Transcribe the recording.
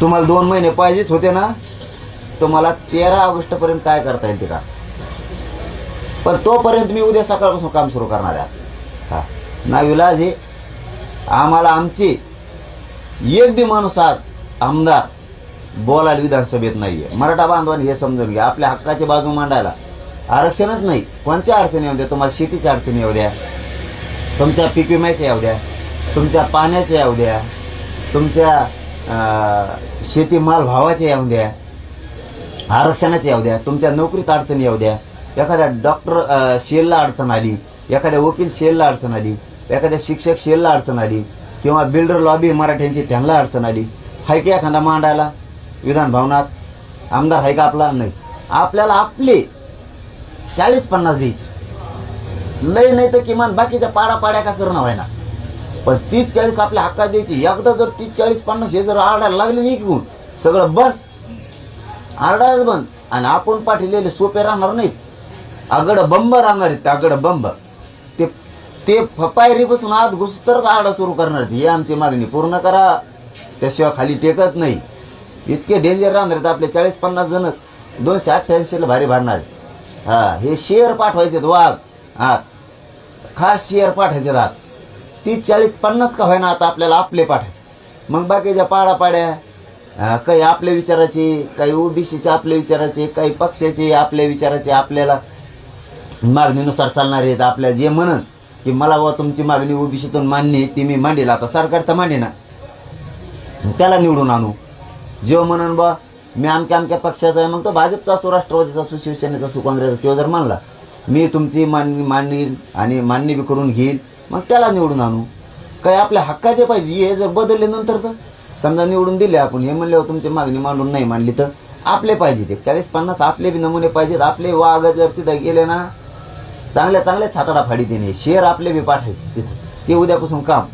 तुम्हाला दोन महिने पाहिजेच होते ना तुम्हाला तेरा ऑगस्टपर्यंत काय करता येईल ते का? पण तोपर्यंत मी उद्या सकाळपासून काम सुरू करणार आहे. हा. ना विलाज हे आम्हाला आमची एक बी माणूस आज आमदार बोलायला विधानसभेत नाही आहे मराठा बांधवांनी हे समजून घ्या. आपल्या हक्काची बाजू मांडायला आरक्षणच नाही कोणत्या अडचणी येऊ द्या? तुम्हाला शेतीच्या अडचणी येऊ द्या. तुमच्या पीक विम्याच्या येऊ द्या. तुमच्या पाण्याच्या येऊ द्या. तुमच्या शेतीमाल भावाचे येऊ द्या आरक्षणाचे येऊ द्या तुमच्या नोकरीत अडचणी येऊ द्या. एखाद्या डॉक्टर शेलला अडचण आली एखाद्या वकील शेलला अडचण आली एखाद्या शिक्षक शेलला अडचण आली किंवा बिल्डर लॉबी मराठ्यांची त्यांना अडचण आली. हाय का एखादा मांडायला? विधान भवनात. आमदार आहे का आपला? नाही. आपल्याला आपले चाळीस पन्नास द्यायचे. लय नाही तर किमान बाकीच्या पाडा पाड्या का करणं व्हायना? पण तीस चाळीस आपल्या हक्कात द्यायची. एकदा जर तीस चाळीस पन्नास हे जर आरडायला लागले नाही घेऊन सगळं बंद. आरडायला बंद. आणि आपण पाठवलेले सोपे राहणार नाहीत. आगड बंब राहणार आहेत आगड बंब. ते ते पायरीपासून आत घुस तरच आरडा सुरू करणार आहेत. ही आमची मागणी. पूर्ण करा. त्याशिवाय खाली टेकत नाही. इतके डेंजर राहणार आहेत आपले चाळीस पन्नास जणच. दोनशे अठ्ठ्याऐंशीला भारी भरणार आहेत. हा हे शेअर पाठवायचे वाघ. हा. खास शेअर पाठवायचे आत. तीस चाळीस पन्नास का होईना आता आपल्याला आपले पाठायचे. मग बाकीच्या पाड्या काही आपल्या विचाराचे काही ओबीसीचे आपल्या विचाराचे काही पक्षाचे आपल्या विचाराचे आपल्याला मागणीनुसार चालणार आहेत. आपल्या जे म्हणन की मला बुवा तुमची मागणी ओबीसीतून मान्य आहे ती मी मांडेल. आता सरकार तर मांडे ना. त्याला निवडून आणू. जेव्हा म्हणून बा मी अमक्या अमक्या पक्षाचा आहे मग तो भाजपचा असो राष्ट्रवादीचा असो शिवसेनेचा असो काँग्रेसचा तो जर मानला मी तुमची मान्य मान्य आणि मान्य बी करून घेईल. मग त्याला निवडून आणू. काय आपल्या हक्काचे पाहिजे हे जर बदलले नंतर तर? समजा निवडून दिले आपण हे म्हणल्यावर तुमची मागणी मांडून नाही मांडली तर? आपले पाहिजे ते. चाळीस पन्नास आपले बी नमुने पाहिजेत. आपले वाघ जर तिथं गेले ना चांगल्या चांगल्या छातडा फाडी देणे. शेअर आपले बी पाठायचे तिथं. ते उद्यापासून काम.